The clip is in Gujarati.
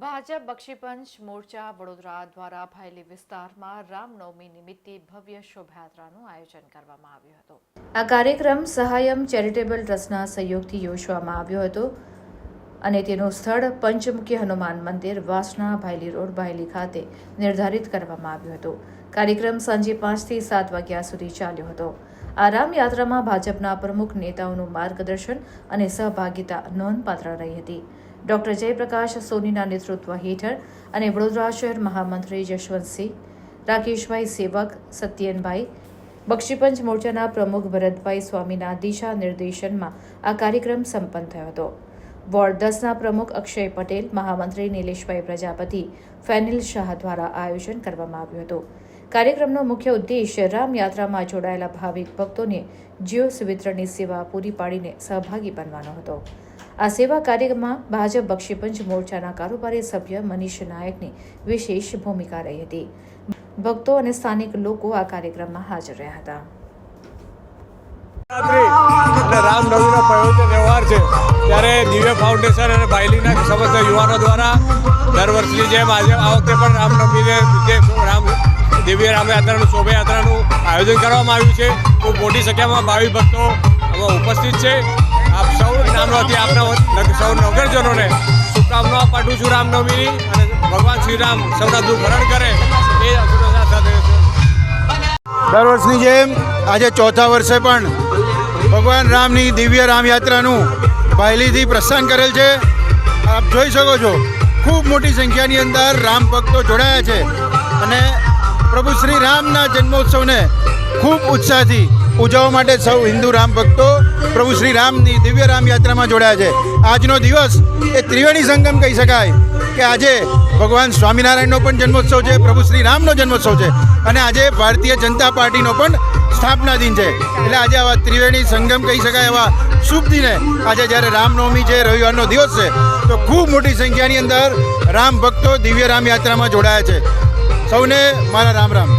ભાજપ, બક્ષીપંચ મોરચા, વડોદરા દ્વારા ભાયલી વિસ્તારમાં રામનવમી નિમિત્તે ભવ્ય શોભાયાત્રાનું આયોજન કરવામાં આવ્યું હતું. આ કાર્યક્રમ સહાયમ ચેરિટેબલ ટ્રસ્ટના સહયોગથી યોજવામાં આવ્યો હતો. અને તેનું સ્થળ પંચમુખી હનુમાન મંદિર વાસણા ભાયલી રોડ ભાયલી ખાતે નિર્ધારિત કરવામાં આવ્યું હતું. કાર્યક્રમ સાંજે પાંચથી સાત વાગ્યા સુધી ચાલ્યો હતો. આ રામયાત્રામાં ભાજપના પ્રમુખ નેતાઓનું માર્ગદર્શન અને સહભાગિતા નોંધપાત્ર રહી હતી. ડોક્ટર જયપ્રકાશ સોનીના નેતૃત્વ હેઠળ અને વડોદરા શહેર મહામંત્રી જશવંતસિંહ, રાકેશભાઈ સેવક સત્યનભાઈ, બક્ષીપંચ મોરચાના પ્રમુખ ભરતભાઈ સ્વામીના દિશા નિર્દેશનમાં આ કાર્યક્રમ સંપન્ન થયો હતો. વોર્ડ દસના પ્રમુખ અક્ષય પટેલ, મહામંત્રી નિલેશભાઈ પ્રજાપતિ, ફેનિલ શાહ દ્વારા આયોજન કરવામાં આવ્યું હતું. કાર્યક્રમનો મુખ્ય ઉદ્દેશ્ય રામ યાત્રામાં જોડાયેલા ભાવિક ભક્તોને જીઓ વિતરણની સેવા પૂરી પાડીને સહભાગી બનવાનો હતો. આ સેવા કાર્યક્રમમાં ભાજપ બક્ષીપંચ મોરચાના કારોબારી સભ્ય મનીષ નાયકની વિશેષ ભૂમિકા રહી હતી. ભક્તો અને સ્થાનિક લોકો આ કાર્યક્રમમાં હાજર રહ્યા હતા. એટલે રામનવમીનો પવિત્ર તહેવાર છે, ત્યારે દિવ્ય ફાઉન્ડેશન અને બાયલીના સમસ્ત યુવાનો દ્વારા દર વર્ષની જેમ આજે આ વખતે પણ રામનવમીને જે રામ, દિવ્ય રામયાત્રાનું શોભાયાત્રાનું આયોજન કરવામાં આવ્યું છે. ખૂબ મોટી સંખ્યામાં ભાવિ ભક્તો આમાં ઉપસ્થિત છે. આપ સૌ નામથી આપના સૌ નગરજનોને શુભકામનાઓ પાઠવું છું રામનવમીની અને ભગવાન શ્રી રામ સૌના દુઃખ હરણ કરે એ દર વર્ષની જેમ આજે ચોથા વર્ષે પણ ભગવાન રામની દિવ્ય રામયાત્રાનું પહેલીથી પ્રસ્થાન કરેલ છે. આપ જોઈ શકો છો, ખૂબ મોટી સંખ્યાની અંદર રામ ભક્તો જોડાયા છે. અને પ્રભુ શ્રી રામના જન્મોત્સવને ખૂબ ઉત્સાહથી ઉજવવા માટે સૌ હિન્દુ રામ ભક્તો પ્રભુ શ્રી રામની દિવ્ય રામ યાત્રામાં જોડાયા છે. આજનો દિવસ એ ત્રિવેણી સંગમ કહી શકાય કે આજે ભગવાન સ્વામિનારાયણનો પણ જન્મોત્સવ છે, પ્રભુ શ્રી રામનો જન્મોત્સવ છે અને આજે ભારતીય જનતા પાર્ટીનો પણ સ્થાપના દિન છે. એટલે આજે આવા ત્રિવેણી સંગમ કહી શકાય એવા શુભ દિને આજે જ્યારે રામનવમી છે, રવિવારનો દિવસ છે, તો ખૂબ મોટી સંખ્યાની અંદર રામ ભક્તો દિવ્ય રામ યાત્રામાં જોડાયા છે. સૌને મારા રામ રામ.